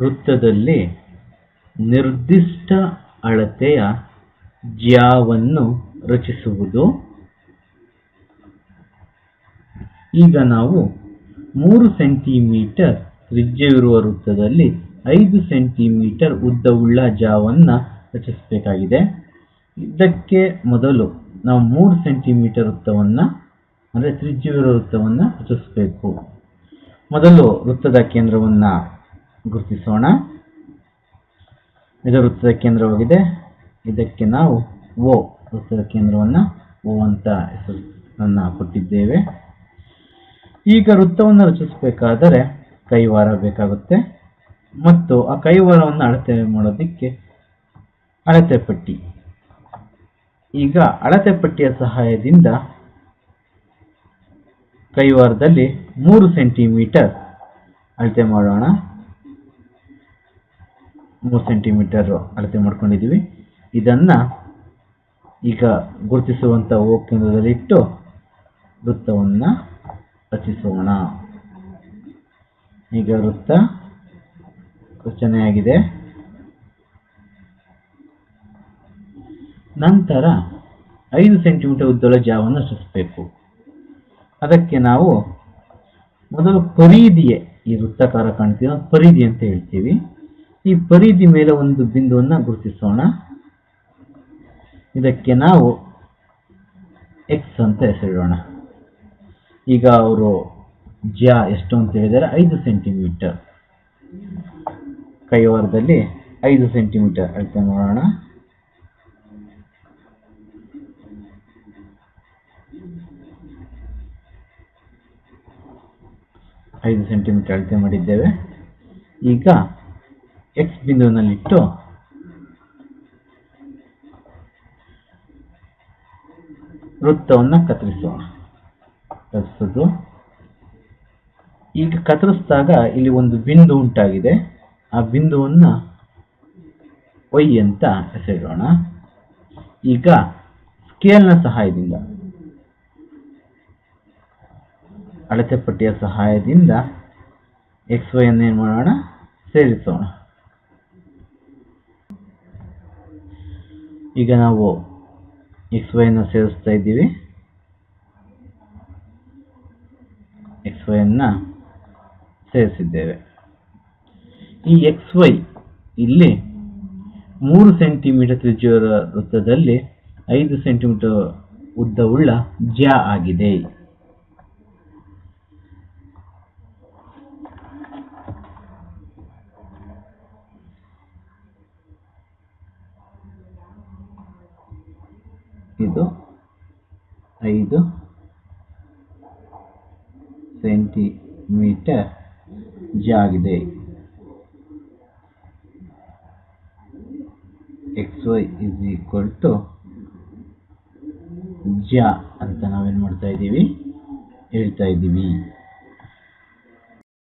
ವೃತ್ತದಲ್ಲಿ ನಿರ್ದಿಷ್ಟ ಅಳತೆಯ ಜ್ಯಾವನ್ನು ರಚಿಸುವುದು. ಈಗ ನಾವು ಮೂರು ಸೆಂಟಿಮೀಟರ್ ತ್ರಿಜ್ಯವಿರುವ ವೃತ್ತದಲ್ಲಿ ಐದು ಸೆಂಟಿಮೀಟರ್ ಉದ್ದವುಳ್ಳ ಜಾವನ್ನು ರಚಿಸಬೇಕಾಗಿದೆ. ಇದಕ್ಕೆ ಮೊದಲು ನಾವು ಮೂರು ಸೆಂಟಿಮೀಟರ್ ವೃತ್ತವನ್ನು, ಅಂದರೆ ತ್ರಿಜ್ಯವಿರುವ ವೃತ್ತವನ್ನು ರಚಿಸಬೇಕು. ಮೊದಲು ವೃತ್ತದ ಕೇಂದ್ರವನ್ನು ಗುರುತಿಸೋಣ. ಇದು ವೃತ್ತದ ಕೇಂದ್ರವಾಗಿದೆ ಇದಕ್ಕೆ ನಾವು ಓ, ವೃತ್ತದ ಕೇಂದ್ರವನ್ನು ಓ ಅಂತ ಹೆಸರನ್ನು ಕೊಟ್ಟಿದ್ದೇವೆ. ಈಗ ವೃತ್ತವನ್ನು ರಚಿಸಬೇಕಾದರೆ ಕೈವಾರ ಬೇಕಾಗುತ್ತೆ. ಮತ್ತು ಆ ಕೈವಾರವನ್ನು ಅಳತೆ ಮಾಡೋದಕ್ಕೆ ಅಳತೆ ಪಟ್ಟಿ. ಈಗ ಅಳತೆ ಪಟ್ಟಿಯ ಸಹಾಯದಿಂದ ಕೈವಾರದಲ್ಲಿ ಮೂರು ಸೆಂಟಿಮೀಟರ್ ಅಳತೆ ಮಾಡೋಣ. ಮೂರು ಸೆಂಟಿಮೀಟರ್ ಅಳತೆ ಮಾಡ್ಕೊಂಡಿದ್ದೀವಿ. ಇದನ್ನು ಈಗ ಗುರುತಿಸುವಂಥ ಓ ಕೇಂದ್ರದಲ್ಲಿಟ್ಟು ವೃತ್ತವನ್ನು ರಚಿಸೋಣ. ಈಗ ವೃತ್ತ ರಚನೆಯಾಗಿದೆ. ನಂತರ ಐದು ಸೆಂಟಿಮೀಟರ್ ಉದ್ದದ ಜಾವನ್ನು ರಚಿಸಬೇಕು ಅದಕ್ಕೆ ನಾವು ಮೊದಲು ಪರಿಧಿಯೇ ಈ ವೃತ್ತಕಾರ ಕಾಣ್ತೀವಿ ಪರಿಧಿ ಅಂತ ಹೇಳ್ತೀವಿ. ಈ ಪರಿಧಿ ಮೇಲೆ ಒಂದು ಬಿಂದುವನ್ನು ಗುರುತಿಸೋಣ. ಇದಕ್ಕೆ ನಾವು ಎಕ್ಸ್ ಅಂತ ಹೆಸರಿಡೋಣ. ಈಗ ಅವರು ಜ್ಯಾ ಎಷ್ಟು ಅಂತ ಹೇಳಿದರೆ ಐದು ಸೆಂಟಿಮೀಟರ್. ಕೈವಾರದಲ್ಲಿ ಐದು ಸೆಂಟಿಮೀಟರ್ ಅಳತೆ ಮಾಡೋಣ. ಐದು ಸೆಂಟಿಮೀಟರ್ ಅಳತೆ ಮಾಡಿದ್ದೇವೆ. ಈಗ ಎಕ್ಸ್ ಬಿಂದುವಿನಲ್ಲಿಟ್ಟು ವೃತ್ತವನ್ನು ಕತ್ತರಿಸೋಣ. ಕತ್ತರಿಸೋದು. ಈಗ ಕತ್ತರಿಸಿದಾಗ ಇಲ್ಲಿ ಒಂದು ಬಿಂದು ಉಂಟಾಗಿದೆ. ಆ ಬಿಂದುವನ್ನು ವೈ ಅಂತ ಹೆಸರಿಡೋಣ. ಈಗ ಸ್ಕೇಲ್ನ ಸಹಾಯದಿಂದ, ಅಳತೆ ಪಟ್ಟಿಯ ಸಹಾಯದಿಂದ ಎಕ್ಸ್ ವೈ ಅನ್ನು ಏನು ಮಾಡೋಣ? ಸೇರಿಸೋಣ. ಈಗ ನಾವು ಎಕ್ಸ್ ವೈನ ಸೇರಿಸ್ತಾ ಇದ್ದೀವಿ. ಎಕ್ಸ್ ವೈಯನ್ನು ಸೇರಿಸಿದ್ದೇವೆ. ಈ ಎಕ್ಸ್ ವೈ ಇಲ್ಲಿ ಮೂರು ಸೆಂಟಿಮೀಟರ್ ತ್ರಿಜ್ಯದ ವೃತ್ತದಲ್ಲಿ ಐದು ಸೆಂಟಿಮೀಟರ್ ಉದ್ದವುಳ್ಳ ಜ್ಯಾ ಆಗಿದೆ. ಇದು ಐದು centimetre ಜಾಗಿದೆ. X Y is equal to ಜ ಅಂತ ನಾವೇನು ಮಾಡ್ತಾ ಇದ್ದೀವಿ? ಹೇಳ್ತಾ ಇದ್ದೀವಿ.